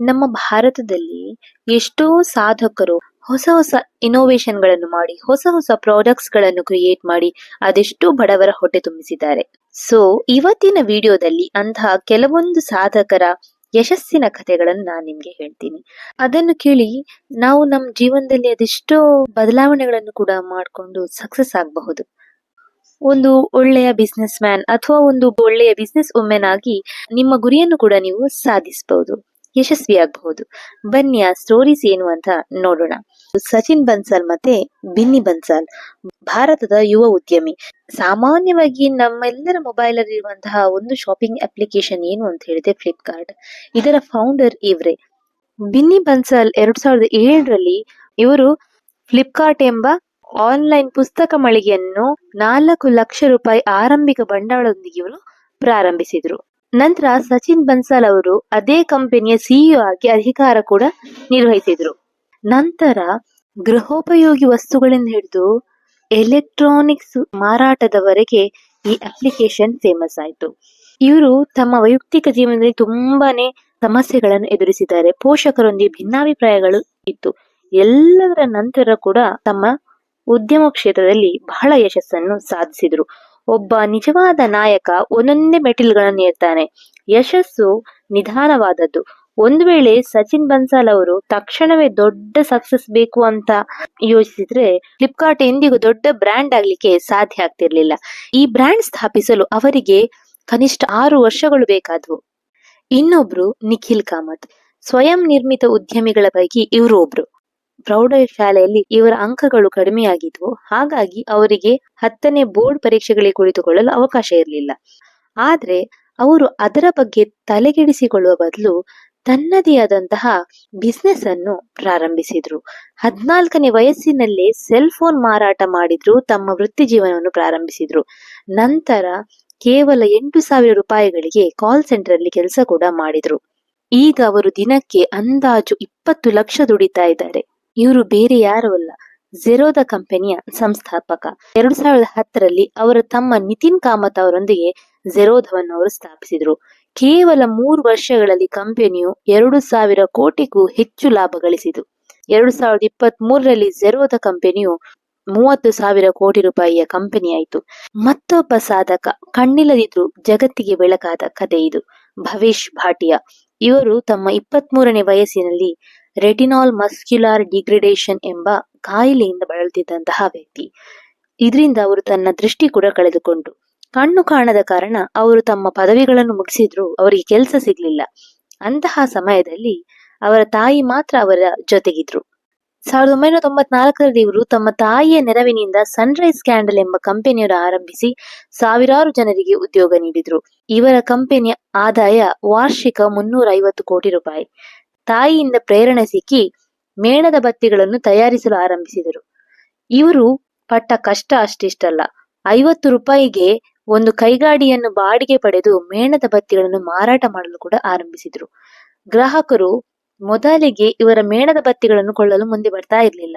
ನಮ್ಮ ಭಾರತದಲ್ಲಿ ಎಷ್ಟೋ ಸಾಧಕರು ಹೊಸ ಹೊಸ ಇನ್ನೋವೇಶನ್ಗಳನ್ನು ಮಾಡಿ, ಹೊಸ ಹೊಸ ಪ್ರಾಡಕ್ಟ್ಸ್ಗಳನ್ನು ಕ್ರಿಯೇಟ್ ಮಾಡಿ ಅದೆಷ್ಟೋ ಬಡವರ ಹೊಟ್ಟೆ ತುಂಬಿಸಿದ್ದಾರೆ. ಸೊ ಇವತ್ತಿನ ವಿಡಿಯೋದಲ್ಲಿ ಅಂತಹ ಕೆಲವೊಂದು ಸಾಧಕರ ಯಶಸ್ಸಿನ ಕಥೆಗಳನ್ನು ನಾನು ನಿಮ್ಗೆ ಹೇಳ್ತೀನಿ. ಅದನ್ನು ಕೇಳಿ ನಾವು ನಮ್ಮ ಜೀವನದಲ್ಲಿ ಅದೆಷ್ಟೋ ಬದಲಾವಣೆಗಳನ್ನು ಕೂಡ ಮಾಡಿಕೊಂಡು ಸಕ್ಸಸ್ ಆಗಬಹುದು. ಒಂದು ಒಳ್ಳೆಯ ಬಿಸ್ನೆಸ್ ಮ್ಯಾನ್ ಅಥವಾ ಒಂದು ಒಳ್ಳೆಯ ಬಿಸ್ನೆಸ್ ವುಮೆನ್ ಆಗಿ ನಿಮ್ಮ ಗುರಿಯನ್ನು ಕೂಡ ನೀವು ಸಾಧಿಸಬಹುದು. ಯಶಸ್ವಿಯಾಗಬಹುದು ಬನ್ನಿ, ಆ ಸ್ಟೋರೀಸ್ ಏನು ಅಂತ ನೋಡೋಣ. ಸಚಿನ್ ಬನ್ಸಾಲ್ ಮತ್ತೆ ಬಿನ್ನಿ ಬನ್ಸಾಲ್, ಭಾರತದ ಯುವ ಉದ್ಯಮಿ. ಸಾಮಾನ್ಯವಾಗಿ ನಮ್ಮೆಲ್ಲರ ಮೊಬೈಲ್ ಅಲ್ಲಿ ಇರುವಂತಹ ಒಂದು ಶಾಪಿಂಗ್ ಅಪ್ಲಿಕೇಶನ್ ಏನು ಅಂತ ಹೇಳಿದ್ರೆ ಫ್ಲಿಪ್ಕಾರ್ಟ್ ಇದರ ಫೌಂಡರ್ ಇವರೇ. ಬಿನ್ನಿ ಬನ್ಸಾಲ್ ಎರಡ್ ಸಾವಿರದ ಏಳರಲ್ಲಿ ಇವರು ಫ್ಲಿಪ್ಕಾರ್ಟ್ ಎಂಬ ಆನ್ಲೈನ್ ಪುಸ್ತಕ ಮಳಿಗೆಯನ್ನು ನಾಲ್ಕು ಲಕ್ಷ ರೂಪಾಯಿ ಆರಂಭಿಕ ಬಂಡವಾಳದೊಂದಿಗೆ ಇವರು ಪ್ರಾರಂಭಿಸಿದ್ರು. ನಂತರ ಸಚಿನ್ ಬನ್ಸಾಲ್ ಅವರು ಅದೇ ಕಂಪನಿಯ ಸಿಇಒ ಆಗಿ ಅಧಿಕಾರ ಕೂಡ ನಿರ್ವಹಿಸಿದ್ರು. ನಂತರ ಗೃಹೋಪಯೋಗಿ ವಸ್ತುಗಳಿಂದ ಹಿಡಿದು ಎಲೆಕ್ಟ್ರಾನಿಕ್ಸ್ ಮಾರಾಟದವರೆಗೆ ಈ ಅಪ್ಲಿಕೇಶನ್ ಫೇಮಸ್ ಆಯಿತು. ಇವರು ತಮ್ಮ ವೈಯಕ್ತಿಕ ಜೀವನದಲ್ಲಿ ತುಂಬಾನೇ ಸಮಸ್ಯೆಗಳನ್ನು ಎದುರಿಸಿದ್ದಾರೆ. ಪೋಷಕರೊಂದಿಗೆ ಭಿನ್ನಾಭಿಪ್ರಾಯಗಳು ಇತ್ತು. ಎಲ್ಲದರ ನಂತರ ಕೂಡ ತಮ್ಮ ಉದ್ಯಮ ಕ್ಷೇತ್ರದಲ್ಲಿ ಬಹಳ ಯಶಸ್ಸನ್ನು ಸಾಧಿಸಿದ್ರು. ಒಬ್ಬ ನಿಜವಾದ ನಾಯಕ ಒಂದೊಂದೇ ಮೆಟ್ಟಿಲುಗಳನ್ನು ಏರ್ತಾನೆ ಯಶಸ್ಸು ನಿಧಾನವಾದದ್ದು. ಒಂದು ವೇಳೆ ಸಚಿನ್ ಬನ್ಸಾಲ್ ಅವರು ತಕ್ಷಣವೇ ದೊಡ್ಡ ಸಕ್ಸಸ್ ಬೇಕು ಅಂತ ಯೋಚಿಸಿದ್ರೆ ಫ್ಲಿಪ್ಕಾರ್ಟ್ ಎಂದಿಗೂ ದೊಡ್ಡ ಬ್ರ್ಯಾಂಡ್ ಆಗ್ಲಿಕ್ಕೆ ಸಾಧ್ಯ ಆಗ್ತಿರ್ಲಿಲ್ಲ. ಈ ಬ್ರ್ಯಾಂಡ್ ಸ್ಥಾಪಿಸಲು ಅವರಿಗೆ ಕನಿಷ್ಠ ಆರು ವರ್ಷಗಳು ಬೇಕಾದವು. ಇನ್ನೊಬ್ರು ನಿಖಿಲ್ ಕಾಮತ್. ಸ್ವಯಂ ನಿರ್ಮಿತ ಉದ್ಯಮಿಗಳ ಪೈಕಿ ಇವರು ಒಬ್ರು ಪ್ರೌಢಶಾಲೆಯಲ್ಲಿ ಇವರ ಅಂಕಗಳು ಕಡಿಮೆಯಾಗಿದ್ವು. ಹಾಗಾಗಿ ಅವರಿಗೆ ಹತ್ತನೇ ಬೋರ್ಡ್ ಪರೀಕ್ಷೆಗಳಿಗೆ ಕುಳಿತುಕೊಳ್ಳಲು ಅವಕಾಶ ಇರಲಿಲ್ಲ. ಆದ್ರೆ ಅವರು ಅದರ ಬಗ್ಗೆ ತಲೆಗೆಡಿಸಿಕೊಳ್ಳುವ ಬದಲು ತನ್ನದೇ ಆದಂತಹ ಬಿಸ್ನೆಸ್ ಅನ್ನು ಪ್ರಾರಂಭಿಸಿದ್ರು. ಹದಿನಾಲ್ಕನೇ ವಯಸ್ಸಿನಲ್ಲೇ ಸೆಲ್ ಫೋನ್ ಮಾರಾಟ ಮಾಡಿದ್ರು, ತಮ್ಮ ವೃತ್ತಿ ಜೀವನವನ್ನು ಪ್ರಾರಂಭಿಸಿದ್ರು. ನಂತರ ಕೇವಲ ಎಂಟು ಸಾವಿರ ರೂಪಾಯಿಗಳಿಗೆ ಕಾಲ್ ಸೆಂಟರ್ ಅಲ್ಲಿ ಕೆಲಸ ಕೂಡ ಮಾಡಿದ್ರು. ಈಗ ಅವರು ದಿನಕ್ಕೆ ಅಂದಾಜು ಇಪ್ಪತ್ತು ಲಕ್ಷ ದುಡಿತಾ ಇದ್ದಾರೆ. ಇವರು ಬೇರೆ ಯಾರೂ ಅಲ್ಲ. ಜೆರೋದ ಕಂಪನಿಯ ಸಂಸ್ಥಾಪಕ. ಎರಡು ಸಾವಿರದ ಹತ್ತರಲ್ಲಿ ಅವರ ತಮ್ಮ ನಿತಿನ್ ಕಾಮತ್ ಅವರೊಂದಿಗೆ ಜೆರೋಧವನ್ನು ಅವರು ಸ್ಥಾಪಿಸಿದ್ರು. ಕೇವಲ ಮೂರು ವರ್ಷಗಳಲ್ಲಿ ಕಂಪನಿಯು ಎರಡು ಸಾವಿರ ಕೋಟಿಗೂ ಹೆಚ್ಚು ಲಾಭ ಗಳಿಸಿತು. ಎರಡು ಸಾವಿರದ ಇಪ್ಪತ್ತ್ ಮೂರರಲ್ಲಿ ಜೆರೋದ ಕಂಪನಿಯು ಮೂವತ್ತು ಸಾವಿರ ಕೋಟಿ ರೂಪಾಯಿಯ ಕಂಪನಿಯಾಯಿತು ಮತ್ತೊಬ್ಬ ಸಾಧಕ, ಕಣ್ಣಿಲ್ಲದಿದ್ರು ಜಗತ್ತಿಗೆ ಬೆಳಕಾದ ಕಥೆ ಇದು. ಭವೇಶ್ ಭಾಟಿಯಾ. ಇವರು ತಮ್ಮ ಇಪ್ಪತ್ತ್ ಮೂರನೇ ವಯಸ್ಸಿನಲ್ಲಿ ರೆಟಿನಾಲ್ ಮಸ್ಕ್ಯುಲಾರ್ ಡಿಗ್ರೇಡೇಷನ್ ಎಂಬ ಕಾಯಿಲೆಯಿಂದ ಬಳಲುತ್ತಿದ್ದಂತಹ ವ್ಯಕ್ತಿ. ಇದರಿಂದ ಅವರು ತನ್ನ ದೃಷ್ಟಿ ಕೂಡ ಕಳೆದುಕೊಂಡ್ರು ಕಣ್ಣು ಕಾಣದ ಕಾರಣ ಅವರು ತಮ್ಮ ಪದವಿಗಳನ್ನು ಮುಗಿಸಿದ್ರು ಅವರಿಗೆ ಕೆಲಸ ಸಿಗ್ಲಿಲ್ಲ. ಅಂತಹ ಸಮಯದಲ್ಲಿ ಅವರ ತಾಯಿ ಮಾತ್ರ ಅವರ ಜೊತೆಗಿದ್ರು. ಸಾವಿರದ ಒಂಬೈನೂರ ತೊಂಬತ್ನಾಲ್ಕರಲ್ಲಿ ಇವರು ತಮ್ಮ ತಾಯಿಯ ನೆರವಿನಿಂದ ಸನ್ರೈಸ್ ಕ್ಯಾಂಡಲ್ ಎಂಬ ಕಂಪನಿಯನ್ನು ಆರಂಭಿಸಿ ಸಾವಿರಾರು ಜನರಿಗೆ ಉದ್ಯೋಗ ನೀಡಿದ್ರು. ಇವರ ಕಂಪನಿಯ ಆದಾಯ ವಾರ್ಷಿಕ ಮುನ್ನೂರ ಐವತ್ತು ಕೋಟಿ ರೂಪಾಯಿ. ತಾಯಿಯಿಂದ ಪ್ರೇರಣೆ ಸಿಕ್ಕಿ ಮೇಣದ ಬತ್ತಿಗಳನ್ನು ತಯಾರಿಸಲು ಆರಂಭಿಸಿದರು. ಇವರು ಪಟ್ಟ ಕಷ್ಟ ಅಷ್ಟಿಷ್ಟಲ್ಲ. ಐವತ್ತು ರೂಪಾಯಿಗೆ ಒಂದು ಕೈಗಾಡಿಯನ್ನು ಬಾಡಿಗೆ ಪಡೆದು ಮೇಣದ ಬತ್ತಿಗಳನ್ನು ಮಾರಾಟ ಮಾಡಲು ಕೂಡ ಆರಂಭಿಸಿದ್ರು. ಗ್ರಾಹಕರು ಮೊದಲಿಗೆ ಇವರ ಮೇಣದ ಬತ್ತಿಗಳನ್ನು ಕೊಳ್ಳಲು ಮುಂದೆ ಬರ್ತಾ ಇರಲಿಲ್ಲ.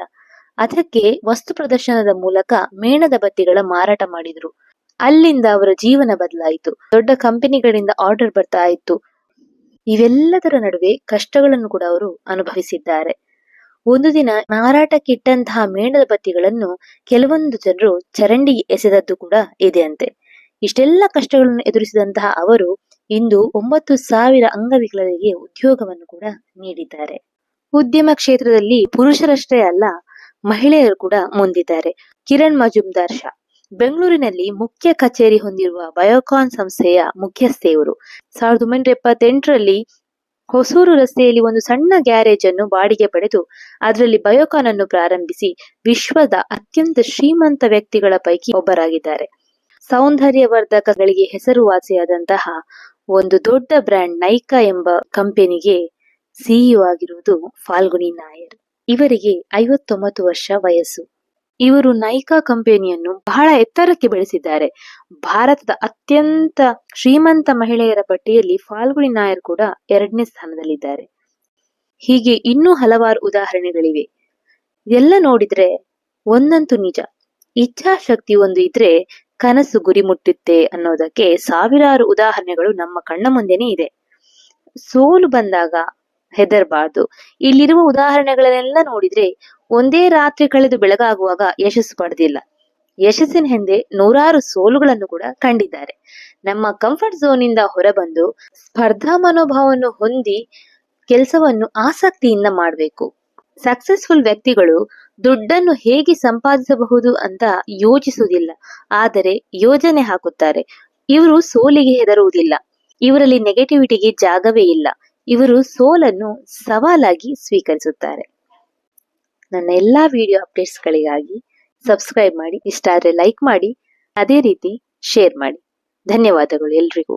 ಅದಕ್ಕೆ ವಸ್ತು ಪ್ರದರ್ಶನದ ಮೂಲಕ ಮೇಣದ ಬತ್ತಿಗಳ ಮಾರಾಟ ಮಾಡಿದ್ರು. ಅಲ್ಲಿಂದ ಅವರ ಜೀವನ ಬದಲಾಯಿತು. ದೊಡ್ಡ ಕಂಪನಿಗಳಿಂದ ಆರ್ಡರ್ ಬರ್ತಾ ಇತ್ತು. ಇವೆಲ್ಲದರ ನಡುವೆ ಕಷ್ಟಗಳನ್ನು ಕೂಡ ಅವರು ಅನುಭವಿಸಿದ್ದಾರೆ. ಒಂದು ದಿನ ಮಾರಾಟಕ್ಕಿಟ್ಟಂತಹ ಮೇಣದ ಬತ್ತಿಗಳನ್ನು ಕೆಲವೊಂದು ಜನರು ಚರಂಡಿಗೆ ಎಸೆದದ್ದು ಕೂಡ ಇದೆಯಂತೆ ಇಷ್ಟೆಲ್ಲ ಕಷ್ಟಗಳನ್ನು ಎದುರಿಸಿದಂತಹ ಅವರು ಇಂದು ಒಂಬತ್ತು ಸಾವಿರ ಅಂಗವಿಕಲರಿಗೆ ಉದ್ಯೋಗವನ್ನು ಕೂಡ ನೀಡಿದ್ದಾರೆ. ಉದ್ಯಮ ಕ್ಷೇತ್ರದಲ್ಲಿ ಪುರುಷರಷ್ಟೇ ಅಲ್ಲ, ಮಹಿಳೆಯರು ಕೂಡ ಮುಂದಿದ್ದಾರೆ. ಕಿರಣ್ ಮಜುಮ್ದಾರ್ ಶಾ. ಬೆಂಗಳೂರಿನಲ್ಲಿ ಮುಖ್ಯ ಕಚೇರಿ ಹೊಂದಿರುವ ಬಯೋಕಾನ್ ಸಂಸ್ಥೆಯ ಮುಖ್ಯಸ್ಥೆ ಇವರು ಸಾವಿರದ ಒಂಬೈನೂರ ಎಪ್ಪತ್ತೆಂಟರಲ್ಲಿ ಹೊಸೂರು ರಸ್ತೆಯಲ್ಲಿ ಒಂದು ಸಣ್ಣ ಗ್ಯಾರೇಜ್ ಅನ್ನು ಬಾಡಿಗೆ ಪಡೆದು, ಅದರಲ್ಲಿ ಬಯೋಕಾನ್ ಅನ್ನು ಪ್ರಾರಂಭಿಸಿ ವಿಶ್ವದ ಅತ್ಯಂತ ಶ್ರೀಮಂತ ವ್ಯಕ್ತಿಗಳ ಪೈಕಿ ಒಬ್ಬರಾಗಿದ್ದಾರೆ. ಸೌಂದರ್ಯವರ್ಧಕಗಳಿಗೆ ಹೆಸರುವಾಸಿಯಾದಂತಹ ಒಂದು ದೊಡ್ಡ ಬ್ರ್ಯಾಂಡ್ ನೈಕಾ ಎಂಬ ಕಂಪನಿಗೆ ಸಿಇಒ ಆಗಿರುವುದು ಫಾಲ್ಗುನಿ ನಾಯರ್. ಇವರಿಗೆ ಐವತ್ತೊಂಬತ್ತು ವರ್ಷ ವಯಸ್ಸು. ಇವರು ನೈಕಾ ಕಂಪನಿಯನ್ನು ಬಹಳ ಎತ್ತರಕ್ಕೆ ಬೆಳೆಸಿದ್ದಾರೆ. ಭಾರತದ ಅತ್ಯಂತ ಶ್ರೀಮಂತ ಮಹಿಳೆಯರ ಪಟ್ಟಿಯಲ್ಲಿ ಫಾಲ್ಗುಣಿ ನಾಯರ್ ಕೂಡ ಎರಡನೇ ಸ್ಥಾನದಲ್ಲಿದ್ದಾರೆ. ಹೀಗೆ ಇನ್ನೂ ಹಲವಾರು ಉದಾಹರಣೆಗಳಿವೆ. ಎಲ್ಲ ನೋಡಿದ್ರೆ ಒಂದಂತೂ ನಿಜ. ಇಚ್ಛಾಶಕ್ತಿ ಒಂದು ಇದ್ರೆ ಕನಸು ಗುರಿ ಮುಟ್ಟುತ್ತೆ ಅನ್ನೋದಕ್ಕೆ ಸಾವಿರಾರು ಉದಾಹರಣೆಗಳು ನಮ್ಮ ಕಣ್ಣ ಮುಂದೆನೇ ಇದೆ. ಸೋಲು ಬಂದಾಗ ಹೆದರಬಾರ್ದು. ಇಲ್ಲಿರುವ ಉದಾಹರಣೆಗಳನ್ನೆಲ್ಲ ನೋಡಿದ್ರೆ ಒಂದೇ ರಾತ್ರಿ ಕಳೆದು ಬೆಳಗಾಗುವಾಗ ಯಶಸ್ಸು ಪಡೆದಿಲ್ಲ. ಯಶಸ್ಸಿನ ಹಿಂದೆ ನೂರಾರು ಸೋಲುಗಳನ್ನು ಕೂಡ ಕಂಡಿದ್ದಾರೆ. ನಮ್ಮ ಕಂಫರ್ಟ್ ಝೋನ್ ಇಂದ ಹೊರಬಂದು ಸ್ಪರ್ಧಾ ಮನೋಭಾವವನ್ನು ಹೊಂದಿ ಕೆಲಸವನ್ನು ಆಸಕ್ತಿಯಿಂದ ಮಾಡಬೇಕು. ಸಕ್ಸಸ್ಫುಲ್ ವ್ಯಕ್ತಿಗಳು ದುಡ್ಡನ್ನು ಹೇಗೆ ಸಂಪಾದಿಸಬಹುದು ಅಂತ ಯೋಚಿಸುವುದಿಲ್ಲ. ಆದರೆ ಯೋಜನೆ ಹಾಕುತ್ತಾರೆ. ಇವರು ಸೋಲಿಗೆ ಹೆದರುವುದಿಲ್ಲ. ಇವರಲ್ಲಿ ನೆಗೆಟಿವಿಟಿಗೆ ಜಾಗವೇ ಇಲ್ಲ. ಇವರು ಸೋಲನ್ನು ಸವಾಲಾಗಿ ಸ್ವೀಕರಿಸುತ್ತಾರೆ. ನನ್ನ ಎಲ್ಲಾ ವಿಡಿಯೋ ಅಪ್ಡೇಟ್ಸ್ಗಳಿಗಾಗಿ ಸಬ್ಸ್ಕ್ರೈಬ್ ಮಾಡಿ ಇಷ್ಟ ಆದರೆ ಲೈಕ್ ಮಾಡಿ, ಅದೇ ರೀತಿ ಶೇರ್ ಮಾಡಿ. ಧನ್ಯವಾದಗಳು ಎಲ್ರಿಗೂ.